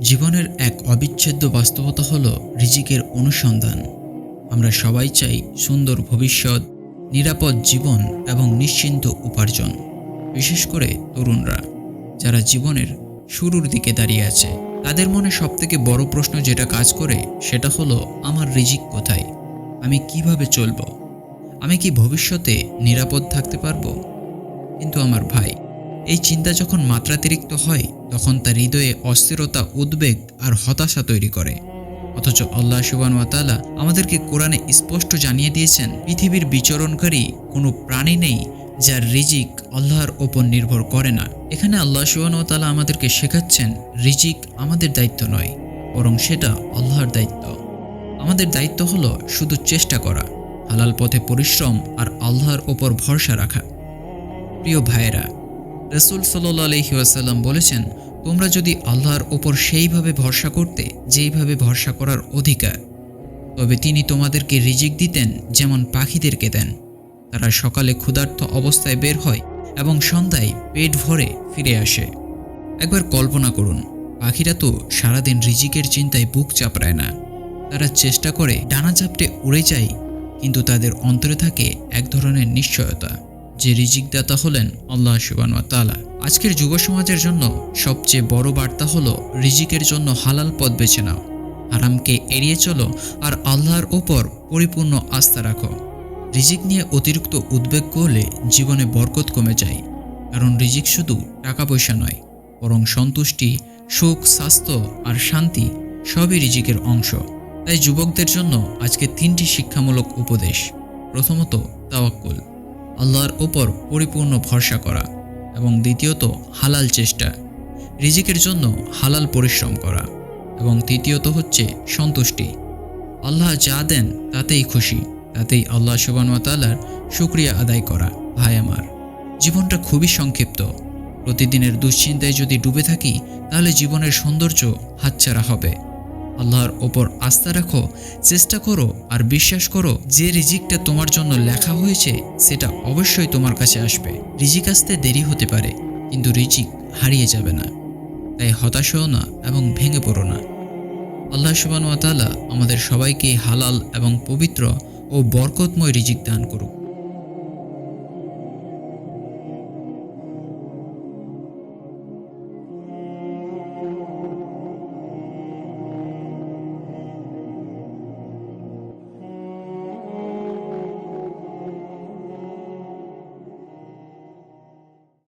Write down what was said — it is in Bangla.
জীবনের এক অবিচ্ছেদ্য বাস্তবতা হলো রিজিকের অনুসন্ধান। আমরা সবাই চাই সুন্দর ভবিষ্যৎ, নিরাপদ জীবন এবং নিশ্চিন্ত উপার্জন। বিশেষ করে তরুণরা, যারা জীবনের শুরুর দিকে দাঁড়িয়ে আছে। তাদের মনে সবথেকে বড় প্রশ্ন যেটা কাজ করে সেটা হলো, আমার রিজিক কোথায়? আমি কীভাবে চলবো? আমি কি ভবিষ্যতে নিরাপদ থাকতে পারব? কিন্তু আমার ভাই এই চিন্তা যখন মাত্রাতিরিক্ত হয়, তখন তার হৃদয়ে অস্থিরতা, উদ্বেগ আর হতাশা তৈরি করে। অথচ আল্লাহ সুবান ওয়াতালা আমাদেরকে কোরআনে স্পষ্ট জানিয়ে দিয়েছেন, পৃথিবীর বিচরণকারী কোনো প্রাণী নেই যার রিজিক আল্লাহর ওপর নির্ভর করে না। এখানে আল্লাহ সুবান ওয়াতালা আমাদেরকে শেখাচ্ছেন, রিজিক আমাদের দায়িত্ব নয়, বরং সেটা আল্লাহর দায়িত্ব। আমাদের দায়িত্ব হলো শুধু চেষ্টা করা, হালাল পথে পরিশ্রম আর আল্লাহর ওপর ভরসা রাখা। প্রিয় ভাইয়েরা রসুল সাল্লাহ আলহিউসাল্লাম বলেছেন, তোমরা যদি আল্লাহর ওপর সেইভাবে ভরসা করতে, যেইভাবে ভরসা করার অধিকার, তবে তিনি তোমাদেরকে রিজিক দিতেন যেমন পাখিদেরকে দেন। তারা সকালে ক্ষুধার্ত অবস্থায় বের হয় এবং সন্ধ্যায় পেট ভরে ফিরে আসে। একবার কল্পনা করুন, পাখিরা তো সারাদিন রিজিকের চিন্তায় বুক চাপড়ায় না। তারা চেষ্টা করে ডানা চাপটে উড়ে যায়, কিন্তু তাদের অন্তরে থাকে এক ধরনের নিশ্চয়তা। যে রিজিকদাতা হলেন আল্লাহ সুবান তালা আজকের যুব সমাজের জন্য সবচেয়ে বড় বার্তা হলো, রিজিকের জন্য হালাল পথ বেছে নাও। হারামকে এড়িয়ে চলো আর আল্লাহর ওপর পরিপূর্ণ আস্থা রাখো। রিজিক নিয়ে অতিরিক্ত উদ্বেগ করলে জীবনে বরকত কমে যায়। কারণ রিজিক শুধু টাকা পয়সা নয়, বরং সন্তুষ্টি, সুখ, স্বাস্থ্য আর শান্তি সবই রিজিকের অংশ। তাই যুবকদের জন্য আজকে তিনটি শিক্ষামূলক উপদেশ। প্রথমত, তাওয়াক্কুল। আল্লাহর ওপর পরিপূর্ণ ভরসা করা এবং দ্বিতীয়ত, হালাল চেষ্টা। রিজিকের জন্য হালাল পরিশ্রম করা এবং তৃতীয়ত হচ্ছে সন্তুষ্টি। আল্লাহ যা দেন তাতেই খুশি, তাতেই আল্লাহ সুবানতালার শুক্রিয়া আদায় করা। ভাই আমার, জীবনটা খুবই সংক্ষিপ্ত। প্রতিদিনের দুশ্চিন্তায় যদি ডুবে থাকি, তাহলে জীবনের সৌন্দর্য হাতছাড়া হবে। আল্লাহর ওপর আস্থা রাখো, চেষ্টা করো আর বিশ্বাস করো যে রিজিকটা তোমার জন্য লেখা হয়েছে, সেটা অবশ্যই তোমার কাছে আসবে। রিজিক আসতে দেরি হতে পারে, কিন্তু রিজিক হারিয়ে যাবে না। তাই হতাশ হও না এবং ভেঙে পড়ো না। আল্লাহ সুবান আমাদের সবাইকে হালাল এবং পবিত্র ও বরকতময় রিজিক দান করুক।